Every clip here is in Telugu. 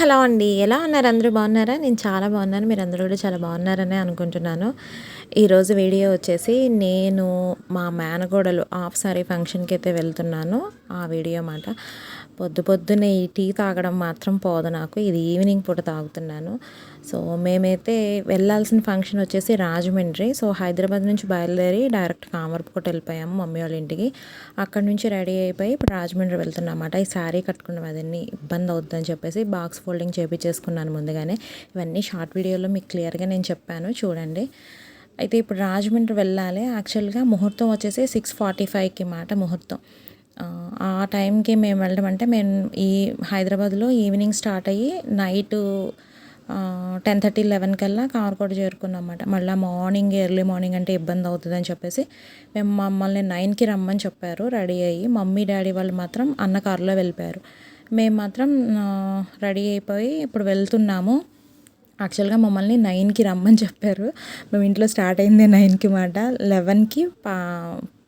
హలో అండి. ఎలా ఉన్నారు? అందరూ బాగున్నారా? నేను చాలా బాగున్నాను. మీరు అందరూ కూడా చాలా బాగున్నారని అనుకుంటున్నాను. ఈరోజు వీడియో వచ్చేసి నేను మా మేనగోడలు హాఫ్ సారీ ఫంక్షన్కి అయితే వెళ్తున్నాను. ఆ వీడియో మాట పొద్దు పొద్దున్నే ఈ టీ తాగడం మాత్రం పోదు నాకు. ఇది ఈవినింగ్ పూట తాగుతున్నాను. సో మేమైతే వెళ్ళాల్సిన ఫంక్షన్ వచ్చేసి రాజమండ్రి. సో హైదరాబాద్ నుంచి బయలుదేరి డైరెక్ట్ కామర్పుకోట వెళ్ళిపోయాము మమ్మీ వాళ్ళ ఇంటికి. అక్కడ నుంచి రెడీ అయిపోయి ఇప్పుడు రాజమండ్రి వెళ్తున్నామాట ఈ శారీ కట్టుకున్నాం అదన్నీ ఇబ్బంది అవుతుందని చెప్పేసి బాక్స్ ఫోల్డింగ్ చేపించేసుకున్నాను ముందుగానే. ఇవన్నీ షార్ట్ వీడియోలో మీకు క్లియర్గా నేను చెప్పాను చూడండి. అయితే ఇప్పుడు రాజమండ్రి వెళ్ళాలి. యాక్చువల్గా ముహూర్తం వచ్చేసి సిక్స్ ఫార్టీ ఫైవ్కి మాట ముహూర్తం. ఆ, ఆ టైంకి మేము వెళ్ళడం అంటే మేము ఈ హైదరాబాద్లో ఈవినింగ్ స్టార్ట్ అయ్యి నైట్ టెన్ థర్టీ లెవెన్ కల్లా కామర్కోట చేరుకున్నాం అన్నమాట మళ్ళీ మార్నింగ్ ఎర్లీ మార్నింగ్ అంటే ఇబ్బంది అవుతుంది అని చెప్పేసి మేము మమ్మల్ని నైన్కి రమ్మని చెప్పారు. రెడీ అయ్యి మమ్మీ డాడీ వాళ్ళు మాత్రం అన్న కారులో వెళ్ళిపోయారు. మేము మాత్రం రెడీ అయిపోయి ఇప్పుడు వెళ్తున్నాము. యాక్చువల్గా మమ్మల్ని నైన్కి రమ్మని చెప్పారు. మేము ఇంట్లో స్టార్ట్ అయింది నైన్కి మాట. లెవెన్కి పా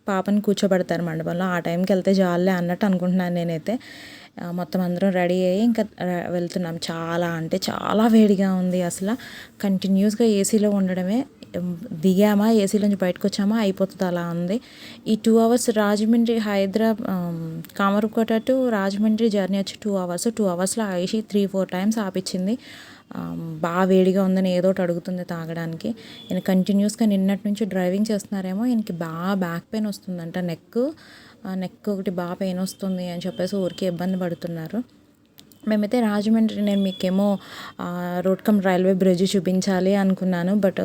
పాపని కూర్చోబెడతారు మండపంలో. ఆ టైంకి వెళ్తే జాలే అన్నట్టు అనుకుంటున్నాను నేనైతే. మొత్తం అందరం రెడీ అయ్యి ఇంకా వెళ్తున్నాం. చాలా అంటే చాలా వేడిగా ఉంది అసలు. కంటిన్యూస్గా ఏసీలో ఉండడమే దిగామా ఏసీలోంచి బయటకు వచ్చామా అయిపోతుంది అలా ఉంది. ఈ two hours Rajahmundry Hyderabad Kamarakota to Rajahmundry journey వచ్చి టూ అవర్స్. టూ అవర్స్లో ఆగేసి త్రీ ఫోర్ టైమ్స్ ఆపించింది. బాగా వేడిగా ఉందని ఏదో ఒకటి అడుగుతుంది తాగడానికి. ఈయన కంటిన్యూస్గా నిన్నటి నుంచి డ్రైవింగ్ చేస్తున్నారేమో ఈయనకి బాగా బ్యాక్ పెయిన్ వస్తుందంట నెక్ నెక్ ఒకటి బాగా పెయిన్ వస్తుంది అని చెప్పేసి ఊరికే ఇబ్బంది పడుతున్నారు. మేమైతే రాజమండ్రి నేను మీకేమో రోడ్కమ్ రైల్వే బ్రిడ్జ్ చూపించాలి అనుకున్నాను బట్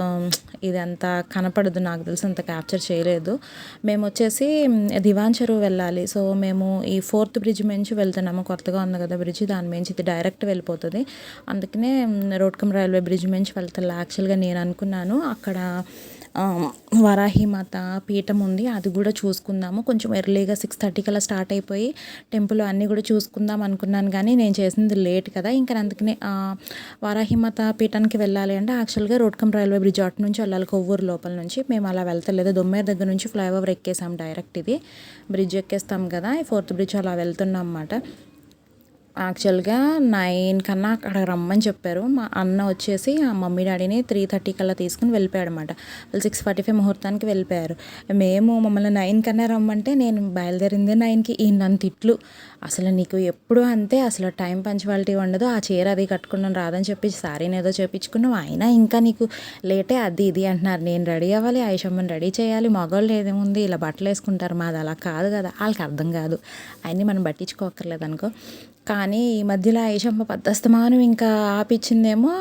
ఇది అంత కనపడదు నాకు తెలిసి అంత క్యాప్చర్ చేయలేదు. మేము వచ్చేసి దివాన్ చెరువు వెళ్ళాలి. సో మేము ఈ ఫోర్త్ బ్రిడ్జ్ నుంచి వెళ్తున్నాము. కొత్తగా ఉంది కదా బ్రిడ్జ్ దాని నుంచి ఇది డైరెక్ట్ వెళ్ళిపోతుంది. అందుకనే రోడ్కమ్ రైల్వే బ్రిడ్జ్ నుంచి వెళ్తాను యాక్చువల్గా నేను అనుకున్నాను అక్కడ వరాహిమాత పీఠం ఉంది అది కూడా చూసుకుందాము. కొంచెం ఎర్లీగా సిక్స్ థర్టీకి అలా స్టార్ట్ అయిపోయి టెంపుల్ అన్నీ కూడా చూసుకుందాం అనుకున్నాను కానీ నేను చేసింది లేట్ కదా. ఇంకా అందుకనే వరాహిమాత పీఠానికి వెళ్ళాలి అంటే యాక్చువల్గా రోడ్కమ్ రైల్వే బ్రిడ్జ్ అటు నుంచి వెళ్ళాలి కొవ్వూరు లోపల నుంచి. మేము అలా వెళ్తలేదు. దొమ్మేరు దగ్గర నుంచి ఫ్లైఓవర్ ఎక్కేసాం డైరెక్ట్ ఇది. బ్రిడ్జ్ ఎక్కేస్తాం కదా ఈ ఫోర్త్ బ్రిడ్జ్ అలా వెళ్తున్నాం అన్నమాట. యాక్చువల్గా నైన్ కన్నా అక్కడ రమ్మని చెప్పారు. మా అన్న వచ్చేసి ఆ మమ్మీ డాడీని త్రీ థర్టీ కల్లా తీసుకుని వెళ్ళిపోయాడు అనమాట వాళ్ళు సిక్స్ ఫార్టీ ఫైవ్ ముహూర్తానికి వెళ్ళిపోయారు. మేము మమ్మల్ని నైన్ కన్నా రమ్మంటే నేను బయలుదేరింది నైన్కి ఈ నన్ను తిట్లు. అసలు నీకు ఎప్పుడు అంతే? అసలు టైం పంచువాలిటీ ఉండదు. ఆ చీర అది కట్టుకున్నాను రాదని చెప్పి సారీని ఏదో చేపించుకున్నాం అయినా ఇంకా నీకు లేటే అది ఇది అంటున్నారు. నేను రెడీ అవ్వాలి. ఐషమ్మని రెడీ చేయాలి. మగవాళ్ళు ఏదేముంది ఇలా బట్టలు వేసుకుంటారు మాది అలా కాదు కదా. వాళ్ళకి అర్థం కాదు. అవన్నీ మనం పట్టించుకోకర్లేదు అనుకో. కానీ ఈ మధ్యలో ఐషమ్మ పద్దస్తమానం ఇంకా ఆపిచ్చిందేమో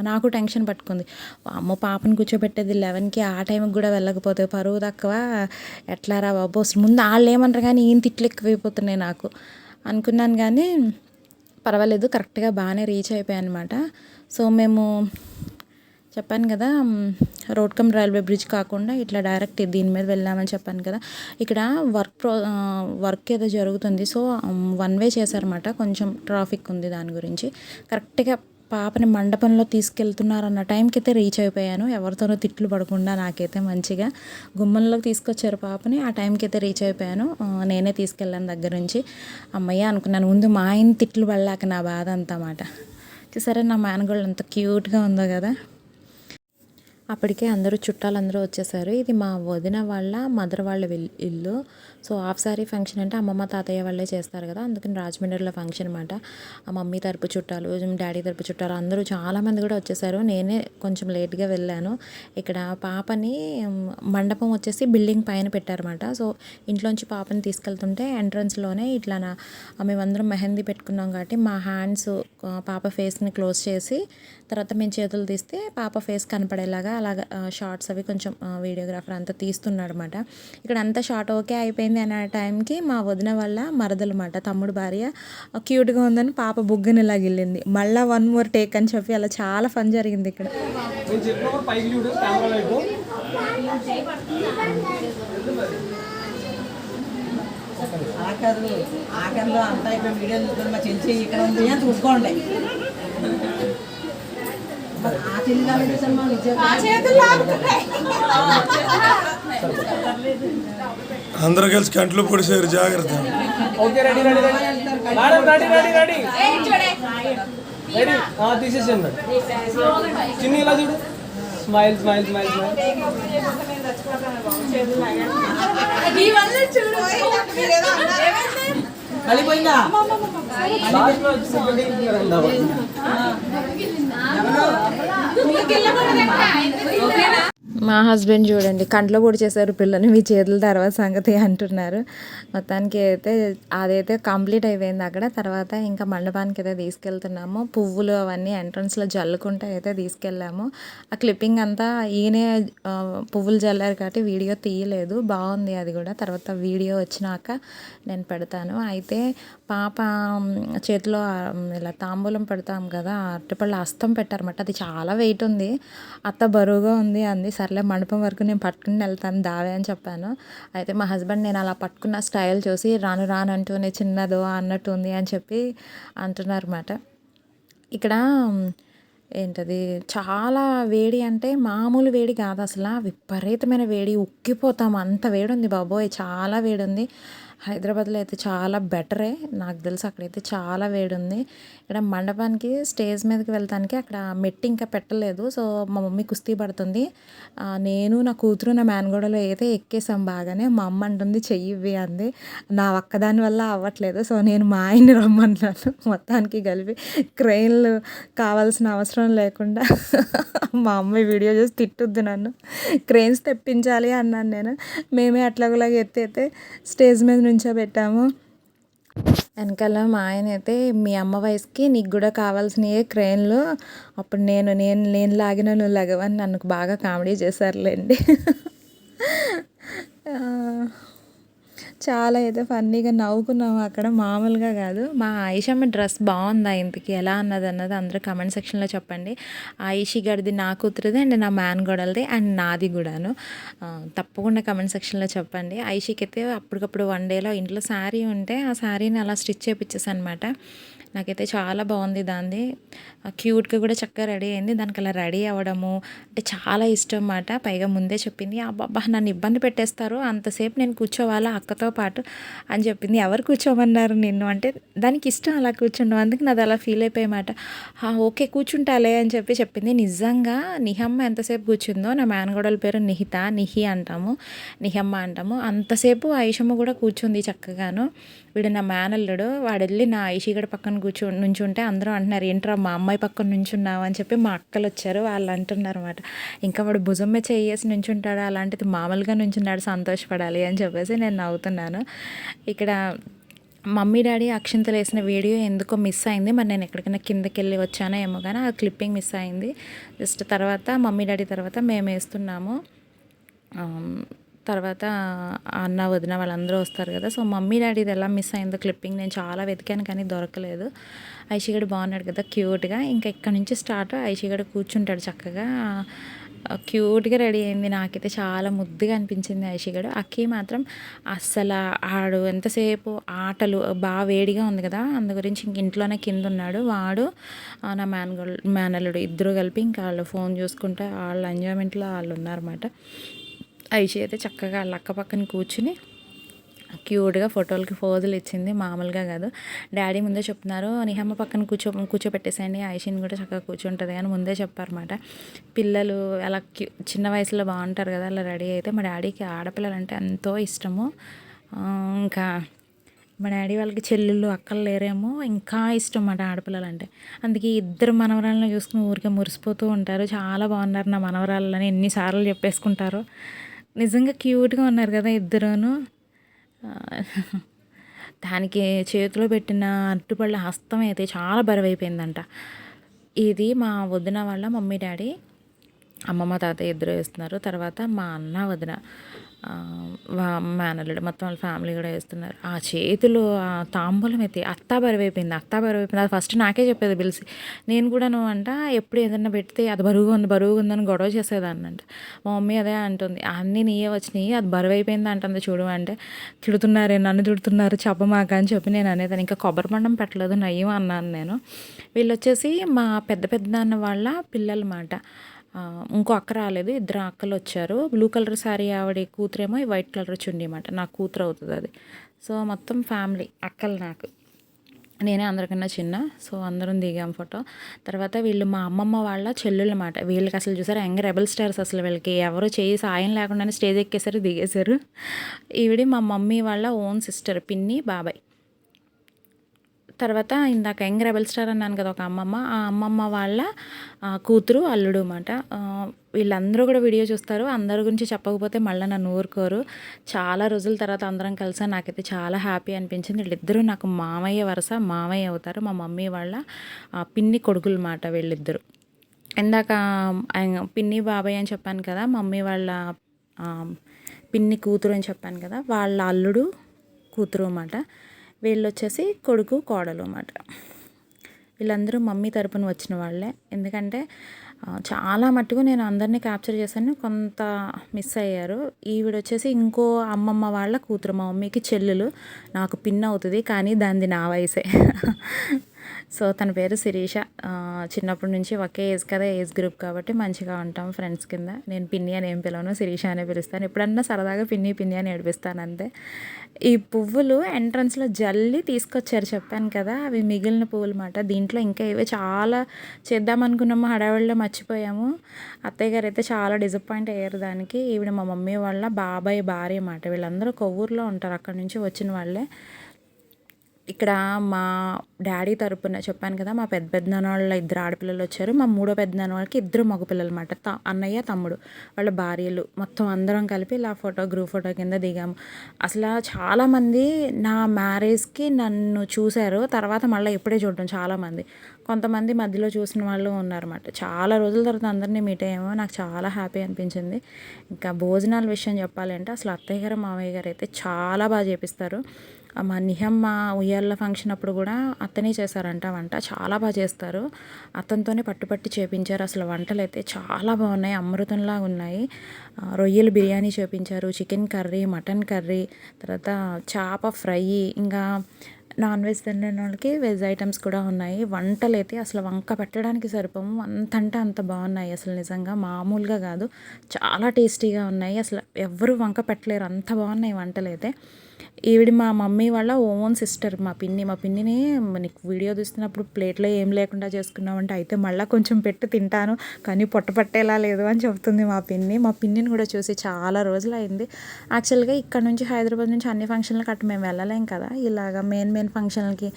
నాకు టెన్షన్ పట్టుకుంది. అమ్మ పాపను కూర్చోబెట్టేది లెవెన్కి ఆ టైంకి కూడా వెళ్ళకపోతే పరువు తక్కువ. ఎట్లారా బాబు అసలు ముందు వాళ్ళు ఏమంటారు కానీ ఈయన తిట్లు ఎక్కువైపోతున్నాయి నాకు. అనుకున్నాను కానీ పర్వాలేదు కరెక్ట్గా బాగానే రీచ్ అయిపోయాయి అనమాట సో మేము చెప్పాను కదా రోడ్కమ్ రైల్వే బ్రిడ్జ్ కాకుండా ఇట్లా డైరెక్ట్ దీని మీద వెళ్ళామని చెప్పాను కదా. ఇక్కడ వర్క్ ప్రో వర్క్ ఏదో జరుగుతుంది. సో వన్ వే చేశారన్నమాట. కొంచెం ట్రాఫిక్ ఉంది దాని గురించి. కరెక్ట్గా పాపని మండపంలో తీసుకెళ్తున్నారన్న టైంకి అయితే రీచ్ అయిపోయాను. ఎవరితోనో తిట్లు పడకుండా నాకైతే మంచిగా గుమ్మంలోకి తీసుకొచ్చారు పాపని. ఆ టైంకి అయితే రీచ్ అయిపోయాను. నేనే తీసుకెళ్ళాను దగ్గర నుంచి. అమ్మయ్య అనుకున్నాను ముందు మా ఆయన తిట్లు పడలేక నా బాధ అంతమాట చూసారా నా మేనగోళ్ళు ఎంత క్యూట్గా ఉందో కదా. అప్పటికే అందరూ చుట్టాలందరూ వచ్చేసారు. ఇది మా వదిన వాళ్ళ మదర్ వాళ్ళ విల్- ఇల్లు. సో హాఫ్ సారీ ఫంక్షన్ అంటే అమ్మమ్మ తాతయ్య వాళ్ళే చేస్తారు కదా. అందుకని రాజమండ్రిలో ఫంక్షన్ అనమాట ఆ మమ్మీ తరపు చుట్టాలు డాడీ తరపు చుట్టాలు అందరూ చాలామంది కూడా వచ్చేసారు. నేనే కొంచెం లేట్గా వెళ్ళాను. ఇక్కడ పాపని మండపం వచ్చేసి బిల్డింగ్ పైన పెట్టారన్నమాట. సో ఇంట్లోంచి పాపని తీసుకెళ్తుంటే ఎంట్రన్స్లోనే ఇట్లా నా మేమందరం మెహందీ పెట్టుకున్నాం కాబట్టి మా హ్యాండ్స్ పాప ఫేస్ని క్లోజ్ చేసి తర్వాత మేము చేతులు తీస్తే పాప ఫేస్ కనపడేలాగా అలాగ షార్ట్స్ అవి కొంచెం వీడియోగ్రాఫర్ అంతా తీస్తున్నాడు అనమాట ఇక్కడ అంతా షార్ట్ ఓకే అయిపోయింది అనే టైంకి మా వదిన వల్ల మరదలు మాట తమ్ముడు భార్య క్యూట్గా ఉందని పాప బుగ్గని ఇలా గిల్లింది మళ్ళీ వన్ మోర్ టేక్ అని చెప్పి అలా చాలా ఫన్ జరిగింది ఇక్కడ. ఆఖరు ఆఖరిలో అంతా ఇక్కడ వీడియో చూసుకొని మా చెంచి ఇక్కడ ఉంది అని చూసుకోండి మరి ఆ చెల్లి చూసాను మా విజయ అందరూ కలిసి కంట్లో పొడిచారు జాగ్రత్త. తీసేసాను చిన్ని ఇలా చూడు. Smile smile smile smile. మళ్ళీ పోయిందా. మా హస్బెండ్ చూడండి కంట్లో పొడి చేశారు పిల్లని మీ చేతుల తర్వాత సంగతి అంటున్నారు. మొత్తానికి అయితే అదైతే కంప్లీట్ అయిపోయింది అక్కడ. తర్వాత ఇంకా మండపానికి అయితే తీసుకెళ్తున్నాము. పువ్వులు అవన్నీ ఎంట్రన్స్లో జల్లుకుంటే అయితే తీసుకెళ్ళాము. ఆ క్లిప్పింగ్ అంతా ఈయనే పువ్వులు జల్లారు కాబట్టి వీడియో తీయలేదు. బాగుంది అది కూడా. తర్వాత వీడియో వచ్చినాక నేను పెడతాను. అయితే పాప చేతిలో ఇలా తాంబూలం పెడతాం కదా అరటిపళ్ళు అస్తం పెట్టారన్నమాట. అది చాలా వెయిట్ ఉంది. అత్త బరువుగా ఉంది అంది. సర్లే మండపం వరకు నేను పట్టుకుని వెళ్తాను దావే అని చెప్పాను. అయితే మా హస్బెండ్ నేను అలా పట్టుకున్న స్టైల్ చూసి రాను రాను అంటూనే చిన్నదో అన్నట్టు ఉంది అని చెప్పి అంటున్నారన్నమాట. ఇక్కడ ఏంటది? చాలా వేడి అంటే మామూలు వేడి కాదు అసలు. విపరీతమైన వేడి ఉక్కిపోతాం. అంత వేడి ఉంది బాబోయ్. చాలా వేడి ఉంది. హైదరాబాద్లో అయితే చాలా బెటరే. నాకు తెలిసి అక్కడైతే చాలా వేడి ఉంది ఇక్కడ మండపానికి స్టేజ్ మీదకి వెళ్తానికి అక్కడ మెట్టి ఇంకా పెట్టలేదు. సో మా మమ్మీ కుస్తీ పడుతుంది. నేను నా కూతురు నా మేనగోడలో అయితే ఎక్కేసాం బాగానే. మా అమ్మ అంటుంది చెయ్యి ఇవ్వి అంది. నా ఒక్కదాని వల్ల అవ్వట్లేదు. సో నేను మా ఆయన్ని రమ్మన్నాను. మొత్తానికి కలిపి క్రెయిన్లు కావాల్సిన అవసరం లేకుండా మా అమ్మ వీడియో చూసి తిట్టుద్ది నన్ను. క్రెయిన్స్ తెప్పించాలి అన్నాను నేను. మేమే అట్లాగలాగా ఎత్తి అయితే స్టేజ్ మీద నుంచోబెట్టాము వెనకాల మా ఆయన అయితే మీ అమ్మ వయసుకి నీకు కూడా కావాల్సినవి క్రెయిన్లు అప్పుడు నేను నేను నేను లాగిన నువ్వు లాగవని నన్ను బాగా కామెడీ చేశారులేండి. చాలా అయితే ఫన్నీగా నవ్వుకున్నాము అక్కడ. మామూలుగా కాదు. మా ఆయిషమ్మ డ్రెస్ బాగుందా ఇంతకి? ఎలా అన్నది అన్నది అందరూ కమెంట్ సెక్షన్లో చెప్పండి. ఆయిషి గడిది నా కూతురుది అండ్ నా మ్యాన్ గొడలది అండ్ నాది కూడాను. తప్పకుండా కమెంట్ సెక్షన్లో చెప్పండి. ఐషికి అయితే అప్పటికప్పుడు వన్ డేలో ఇంట్లో శారీ ఉంటే ఆ శారీని అలా స్టిచ్ చేయించేసి అనమాట నాకైతే చాలా బాగుంది దాన్ని క్యూట్గా కూడా చక్కగా రెడీ అయింది. దానికి అలా రెడీ అవ్వడము అంటే చాలా ఇష్టం అన్నమాట. పైగా ముందే చెప్పింది అబ్బా నన్ను ఇబ్బంది పెట్టేస్తారు. అంతసేపు నేను కూర్చోవాలా అక్కతో పాటు? అని చెప్పింది. ఎవరు కూర్చోమన్నారు నిన్ను? అంటే దానికి ఇష్టం అలా కూర్చుండడం. అందుకు నాది అలా ఫీల్ అయిపోయామాట ఓకే కూర్చుంటాలే అని చెప్పి చెప్పింది. నిజంగా నిహమ్మ ఎంతసేపు కూర్చుందో నా మేనగోడల పేరు నిహిత నిహి అంటాము నిహమ్మ అంటాము. అంతసేపు ఐషమ్మ కూడా కూర్చుంది చక్కగాను. వీడు నా మేనల్లుడు. వాడు వెళ్ళి నా ఐషిగడ పక్కన కూర్చో నుంచుంటే అందరూ అంటున్నారు ఏంట్రా మా అమ్మాయి పక్కన నుంచున్నావు? అని చెప్పి మా అక్కలు వచ్చారు వాళ్ళు అంటున్నారు అనమాట ఇంకా వాడు భుజం మీద చేసి నుంచుంటాడు? అలాంటిది మామూలుగా నుంచున్నాడు సంతోషపడాలి అని చెప్పేసి నేను నవ్వుతున్నాను. ఇక్కడ మమ్మీ డాడీ అక్షింతలు వేసిన వీడియో ఎందుకో మిస్ అయింది. మరి నేను ఎక్కడికైనా కిందకి వెళ్ళి వచ్చానో ఏమో కానీ ఆ క్లిప్పింగ్ మిస్ అయింది. జస్ట్ తర్వాత మమ్మీ డాడీ తర్వాత మేము వేస్తున్నాము. తర్వాత అన్న వదిన వాళ్ళందరూ వస్తారు కదా. సో మమ్మీ డాడీది ఎలా మిస్ అయిందో క్లిప్పింగ్ నేను చాలా వెతికాను కానీ దొరకలేదు. ఐషిగడు బాగున్నాడు కదా క్యూట్గా. ఇంకా ఇక్కడ నుంచి స్టార్ట్ ఐషిగడు కూర్చుంటాడు చక్కగా. క్యూట్గా రెడీ అయింది. నాకైతే చాలా ముద్దుగా అనిపించింది ఐషిగడు. అక్కి మాత్రం అస్సలు ఆడు ఎంతసేపు ఆటలు బాగా వేడిగా ఉంది కదా. అందు గురించి ఇంక ఇంట్లోనే కింద ఉన్నాడు వాడు నా మేనగోల్ మేనల్లుడు ఇద్దరు కలిపి ఇంకా వాళ్ళు ఫోన్ చూసుకుంటే వాళ్ళ ఎంజాయ్మెంట్లో వాళ్ళు ఉన్నారన్నమాట. ఐషి అయితే చక్కగా వాళ్ళ అక్క పక్కన కూర్చుని క్యూట్గా ఫోటోలకి ఫోజులు ఇచ్చింది. మామూలుగా కాదు. డాడీ ముందే చెప్తున్నారు నిహమ్మ పక్కన కూర్చో కూర్చోపెట్టేసేయండి. ఐషిని కూడా చక్కగా కూర్చుంటుంది అని ముందే చెప్పారన్నమాట. పిల్లలు అలా క్యూ చిన్న వయసులో బాగుంటారు కదా అలా రెడీ అయితే మా డాడీకి ఆడపిల్లలు అంటే ఎంతో ఇష్టము. ఇంకా మా డాడీ వాళ్ళకి చెల్లెళ్ళు అక్కలు లేరేమో ఇంకా ఇష్టం మాట ఆడపిల్లలు అంటే అందుకే ఇద్దరు మనవరాలను చూసుకుని ఊరికే మురిసిపోతూ ఉంటారు. చాలా బాగున్నారు నా మనవరాలని ఎన్నిసార్లు చెప్పేసుకుంటారు. నిజంగా క్యూట్గా ఉన్నారు కదా ఇద్దరును. దానికి చేతిలో పెట్టిన అరటిపళ్ళ హస్తం అయితే చాలా బరువైపోయిందంట. ఇది మా వదిన వాళ్ళ మమ్మీ డాడీ. అమ్మమ్మ తాతయ్య ఇద్దరు వేస్తున్నారు. తర్వాత మా అన్న వదిన. మేనల్లుడు మొత్తం వాళ్ళ ఫ్యామిలీ కూడా వేస్తున్నారు. ఆ చేతులు ఆ తాంబూలం అయితే అత్తా బరువైపోయింది అత్తా బరువైపోయింది. అది ఫస్ట్ నాకే చెప్పేది పిలిచి నేను కూడా నువ్వు అంట ఎప్పుడు ఏదన్నా పెడితే అది బరువుగా ఉంది బరువుగా ఉందని గొడవ చేసేదాన్ని అంట మా మమ్మీ అదే అంటుంది అన్నీ నీయే వచ్చినాయి అది బరువైపోయింది అంటుంది చూడు అంటే తిడుతున్నారే నన్ను తిడుతున్నారు చెప్పమాక అని చెప్పి నేను అనేదాన్ని. ఇంకా కొబ్బరి మండం పెట్టలేదు నయ్యం అన్నాను నేను. వీళ్ళు వచ్చేసి మా పెద్ద పెద్ద అన్న వాళ్ళ పిల్లలమాట. ఇంకో అక్క రాలేదు ఇద్దరు అక్కలు వచ్చారు. బ్లూ కలర్ శారీ ఆవిడ కూతురేమో ఈ వైట్ కలర్ చుండి అన్నమాట. నాకు కూతురు అవుతుంది అది. సో మొత్తం ఫ్యామిలీ అక్కలు నాకు. నేనే అందరికన్నా చిన్న సో అందరం దిగాం ఫోటో తర్వాత వీళ్ళు మా అమ్మమ్మ వాళ్ళ చెల్లెలు అన్నమాట. వీళ్ళకి అసలు చూసారు యంగ్ రెబల్ స్టార్స్ అసలు వీళ్ళకి. ఎవరు చేయి సాయం లేకుండానే స్టేజ్ ఎక్కేసారు దిగేశారు. ఈవిడ మా మమ్మీ వాళ్ళ ఓన్ సిస్టర్ పిన్ని బాబాయ్. తర్వాత ఇందాక యంగ్ రెబల్ స్టార్ అన్నాను కదా ఒక అమ్మమ్మ ఆ అమ్మమ్మ వాళ్ళ కూతురు అల్లుడు అనమాట వీళ్ళందరూ కూడా వీడియో చూస్తారు. అందరి గురించి చెప్పకపోతే మళ్ళీ నన్ను ఊరుకోరు. చాలా రోజుల తర్వాత అందరం కలిసా. నాకైతే చాలా హ్యాపీ అనిపించింది. వీళ్ళిద్దరూ నాకు మామయ్య వరుస మామయ్య అవుతారు. మా మమ్మీ వాళ్ళ పిన్ని కొడుకులు మాట వీళ్ళిద్దరూ. ఇందాక పిన్ని బాబాయ్ అని చెప్పాను కదా మమ్మీ వాళ్ళ పిన్ని కూతురు అని చెప్పాను కదా వాళ్ళ అల్లుడు కూతురు అన్నమాట. వీళ్ళు వచ్చేసి కొడుకు కోడలు అన్నమాట. వీళ్ళందరూ మమ్మీ తరపున వచ్చిన వాళ్ళే. ఎందుకంటే చాలా మట్టుకు నేను అందరినీ క్యాప్చర్ చేశాను. కొంత మిస్ అయ్యారు. ఈవిడ వచ్చేసి ఇంకో అమ్మమ్మ వాళ్ళ కూతురు మా మమ్మీకి చెల్లెలు. నాకు పిన్ అవుతుంది కానీ దానిది నా వయసే. సో తన పేరు శిరీష. చిన్నప్పటి నుంచి ఒకే ఏజ్ కదా ఏజ్ గ్రూప్ కాబట్టి మంచిగా ఉంటాం ఫ్రెండ్స్ కింద. నేను పిన్ని అని ఏం పిలవను శిరీష అనే పిలుస్తాను. ఎప్పుడన్నా సరదాగా పిన్ని పిన్ని అని ఏడిపిస్తాను అంతే. ఈ పువ్వులు ఎంట్రన్స్లో జల్లి తీసుకొచ్చారు చెప్పాను కదా అవి మిగిలిన పువ్వులు మాట దీంట్లో ఇంకా ఇవే చాలా చేద్దాం అనుకున్నాము హడావిడిలో మర్చిపోయాము. అత్తయ్య గారు అయితే చాలా డిసప్పాయింట్ అయ్యారు దానికి. ఈవిడ మా మమ్మీ వాళ్ళ బాబాయ్ భార్య మాట. వీళ్ళందరూ కొవ్వూరులో ఉంటారు అక్కడ నుంచి వచ్చిన వాళ్ళే. ఇక్కడ మా డాడీ తరపున చెప్పాను కదా మా పెద్ద పెద్దనాన్న వాళ్ళ ఇద్దరు ఆడపిల్లలు వచ్చారు. మా మూడో పెద్దనాన్న వాళ్ళకి ఇద్దరు మగపిల్లలు అనమాట త అన్నయ్య తమ్ముడు. వాళ్ళ భార్యలు. మొత్తం అందరం కలిపి ఇలా ఫోటో గ్రూప్ ఫోటో కింద దిగాము. అసలు చాలామంది నా మ్యారేజ్కి నన్ను చూశారు. తర్వాత మళ్ళీ ఇప్పుడే చూడడం చాలామంది. కొంతమంది మధ్యలో చూసిన వాళ్ళు ఉన్నారన్నమాట. చాలా రోజుల తర్వాత అందరినీ మీట్ అయ్యాము. నాకు చాలా హ్యాపీ అనిపించింది. ఇంకా భోజనాల విషయం చెప్పాలంటే అసలు అత్తయ్య గారు మామయ్య గారు అయితే చాలా బాగా చేపిస్తారు. మా నిహమ్మ ఉయ్యాల ఫంక్షన్ అప్పుడు కూడా అత్తనే చేశారంట వంట. చాలా బాగా చేస్తారు. అతనితోనే పట్టుపట్టి చేపించారు. అసలు వంటలు అయితే చాలా బాగున్నాయి. అమృతంలాగా ఉన్నాయి. రొయ్యలు బిర్యానీ చేపించారు. చికెన్ కర్రీ మటన్ కర్రీ తర్వాత చేప ఫ్రై ఇంకా నాన్ వెజ్ తినే వాళ్ళకి వెజ్ ఐటమ్స్ కూడా ఉన్నాయి. వంటలు అయితే అసలు వంక పెట్టడానికి సరిపోము అంత అంటే అంత బాగున్నాయి. అసలు నిజంగా మామూలుగా కాదు. చాలా టేస్టీగా ఉన్నాయి. అసలు ఎవరు వంక పెట్టలేరు. అంత బాగున్నాయి వంటలు అయితే. ఈవిడ మా మమ్మీ వాళ్ళ ఓన్ సిస్టర్ మా పిన్ని. మా పిన్నిని నీకు వీడియో తీస్తున్నప్పుడు ప్లేట్లో ఏం లేకుండా చేసుకున్నామంటే అయితే మళ్ళీ కొంచెం పెట్టి తింటాను. కానీ పొట్ట పట్టేలా లేదు అని చెప్తుంది మా పిన్ని. మా పిన్నిని కూడా చూసి చాలా రోజులు అయింది యాక్చువల్గా ఇక్కడ నుంచి హైదరాబాద్ నుంచి అన్ని ఫంక్షన్లకు అటు మేము వెళ్ళలేం కదా. ఇలాగ మెయిన్ మెయిన్ ఫంక్షన్లకి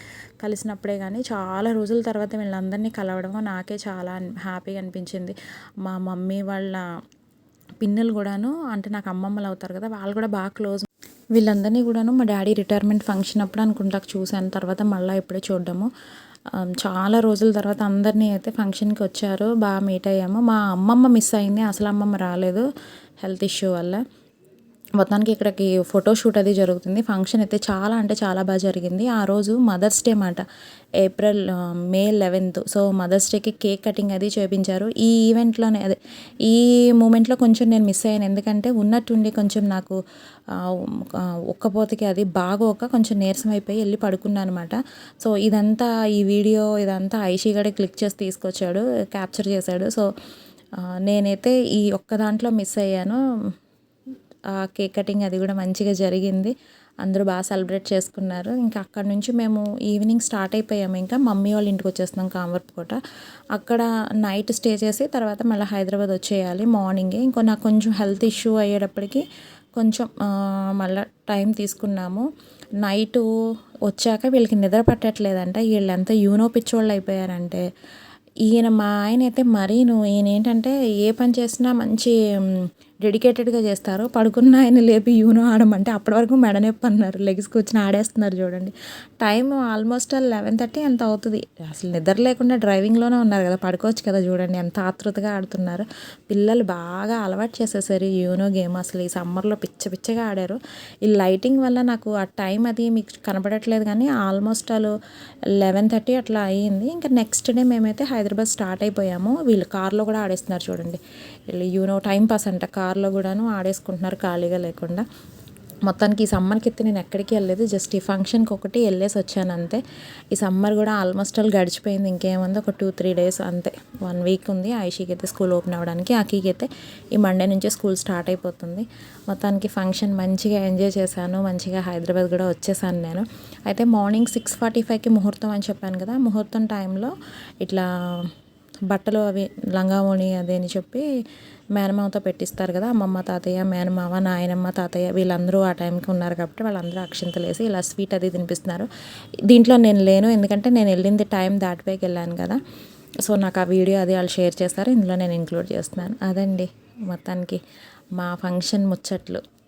కలిసినప్పుడే కానీ చాలా రోజుల తర్వాత వీళ్ళందరినీ కలవడం నాకే చాలా హ్యాపీగా అనిపించింది. మా మమ్మీ వాళ్ళ పిన్నులు కూడాను అంటే నాకు అమ్మమ్మలు అవుతారు కదా వాళ్ళు కూడా బాగా క్లోజ్ వీళ్ళందరినీ కూడాను మా డాడీ రిటైర్మెంట్ ఫంక్షన్ అప్పుడు అనుకుంటా చూశాను. తర్వాత మళ్ళీ ఇప్పుడే చూడడము. చాలా రోజుల తర్వాత అందరినీ అయితే ఫంక్షన్కి వచ్చారు. బాగా మీట్ అయ్యాము. మా అమ్మమ్మ మిస్ అయింది. అసలు అమ్మమ్మ రాలేదు హెల్త్ ఇష్యూ వల్ల. మొత్తానికి ఇక్కడికి ఫోటోషూట్ అది జరుగుతుంది. ఫంక్షన్ అయితే చాలా అంటే చాలా బాగా జరిగింది. ఆ రోజు మదర్స్ డే మాట April May eleventh. So mother's డేకి కేక్ కటింగ్ అది చేపించారు. ఈ ఈవెంట్లోనే అదే ఈ మూమెంట్లో కొంచెం నేను మిస్ అయ్యాను. ఎందుకంటే ఉన్నట్టుండి కొంచెం నాకు ఒక్కపోతకి అది బాగోక కొంచెం నీరసం అయిపోయి వెళ్ళి పడుకున్నాను అనమాట సో ఇదంతా ఈ వీడియో ఇదంతా ఐషీ గడే క్లిక్ చేసి తీసుకొచ్చాడు క్యాప్చర్ చేశాడు. సో నేనైతే ఈ ఒక్క దాంట్లో మిస్ అయ్యాను. కేక్ కటింగ్ అది కూడా మంచిగా జరిగింది. అందరూ బాగా సెలబ్రేట్ చేసుకున్నారు. ఇంకా అక్కడ నుంచి మేము ఈవినింగ్ స్టార్ట్ అయిపోయాము. ఇంకా మమ్మీ వాళ్ళ ఇంటికి వచ్చేస్తున్నాం కామర్పుకోట అక్కడ నైట్ స్టే చేసి తర్వాత మళ్ళీ హైదరాబాద్ వచ్చేయాలి మార్నింగే. ఇంకో నాకు కొంచెం హెల్త్ ఇష్యూ అయ్యేటప్పటికి కొంచెం మళ్ళీ టైం తీసుకున్నాము. నైట్ వచ్చాక వీళ్ళకి నిద్ర పట్టట్లేదంట. వీళ్ళు ఎంత యూనో పిచ్చోళ్ళు అయిపోయారంటే. ఈయన మా ఆయన అయితే మరీను. ఈయన ఏంటంటే ఏ పని చేసినా మంచి డెడికేటెడ్గా చేస్తారు పడుకున్న ఆయన లేపి యూనో ఆడమంటే అప్పటి వరకు మెడ నొప్పి అన్నారు. లెగ్స్ కూర్చొని ఆడేస్తున్నారు చూడండి. టైం ఆల్మోస్ట్ లెవెన్ థర్టీ ఎంత అవుతుంది? అసలు నిద్ర లేకుండా డ్రైవింగ్లోనే ఉన్నారు కదా పడుకోవచ్చు కదా చూడండి. ఎంత ఆతృతగా ఆడుతున్నారు. పిల్లలు బాగా అలవాటు చేసేసారు యూనో గేమ్. అసలు ఈ సమ్మర్లో పిచ్చ పిచ్చగా ఆడారు. ఈ లైటింగ్ వల్ల నాకు ఆ టైం అది మీకు కనపడట్లేదు కానీ ఆల్మోస్ట్ వాళ్ళు లెవెన్ థర్టీ అట్లా అయ్యింది. ఇంకా నెక్స్ట్ డే మేమైతే హైదరాబాద్ స్టార్ట్ అయిపోయాము. వీళ్ళు కార్లో కూడా ఆడేస్తున్నారు చూడండి. యూనో టైం పాస్ అంట. కార్లో కూడాను ఆడేసుకుంటున్నారు ఖాళీగా లేకుండా. మొత్తానికి ఈ సమ్మర్కి అయితే నేను ఎక్కడికి వెళ్ళలేదు. జస్ట్ ఈ ఫంక్షన్కి ఒకటి వెళ్ళేసి వచ్చాను అంతే. ఈ సమ్మర్ కూడా ఆల్మోస్ట్ ఆల్ గడిచిపోయింది. ఇంకేముంది? ఒక టూ త్రీ డేస్ అంతే. వన్ వీక్ ఉంది. ఐషీకి అయితే స్కూల్ ఓపెన్ అవ్వడానికి. అక్కీకి అయితే ఈ మండే నుంచే స్కూల్ స్టార్ట్ అయిపోతుంది. మొత్తానికి ఫంక్షన్ మంచిగా ఎంజాయ్ చేశాను. మంచిగా హైదరాబాద్ కూడా వచ్చేసాను నేను. అయితే మార్నింగ్ సిక్స్ ఫార్టీ ఫైవ్కి ముహూర్తం అని చెప్పాను కదా. ముహూర్తం టైంలో ఇట్లా బట్టలు అవి లంగావోణి అదే అని చెప్పి మేనమామతో పెట్టిస్తారు కదా అమ్మమ్మ తాతయ్య మేనమామ నాయనమ్మ తాతయ్య వీళ్ళందరూ ఆ టైంకి ఉన్నారు కాబట్టి వాళ్ళందరూ అక్షింతలు వేసి ఇలా స్వీట్ అది తినిపిస్తున్నారు. దీంట్లో నేను లేను ఎందుకంటే నేను వెళ్ళింది టైం దాటిపోయికి వెళ్ళాను కదా. సో నాకు ఆ వీడియో అది వాళ్ళు షేర్ చేస్తారు ఇందులో నేను ఇంక్లూడ్ చేస్తున్నాను. అదండి మొత్తానికి మా ఫంక్షన్ ముచ్చట్లు.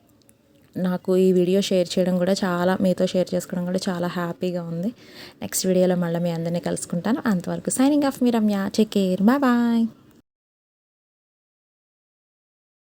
నాకు ఈ వీడియో షేర్ చేయడం కూడా చాలా మీతో షేర్ చేసుకోవడం కూడా చాలా హ్యాపీగా ఉంది. నెక్స్ట్ వీడియోలో మళ్ళీ మీ అందరినీ కలుసుకుంటాను. అంతవరకు సైనింగ్ ఆఫ్ మీ Ramya. Take care. Bye bye.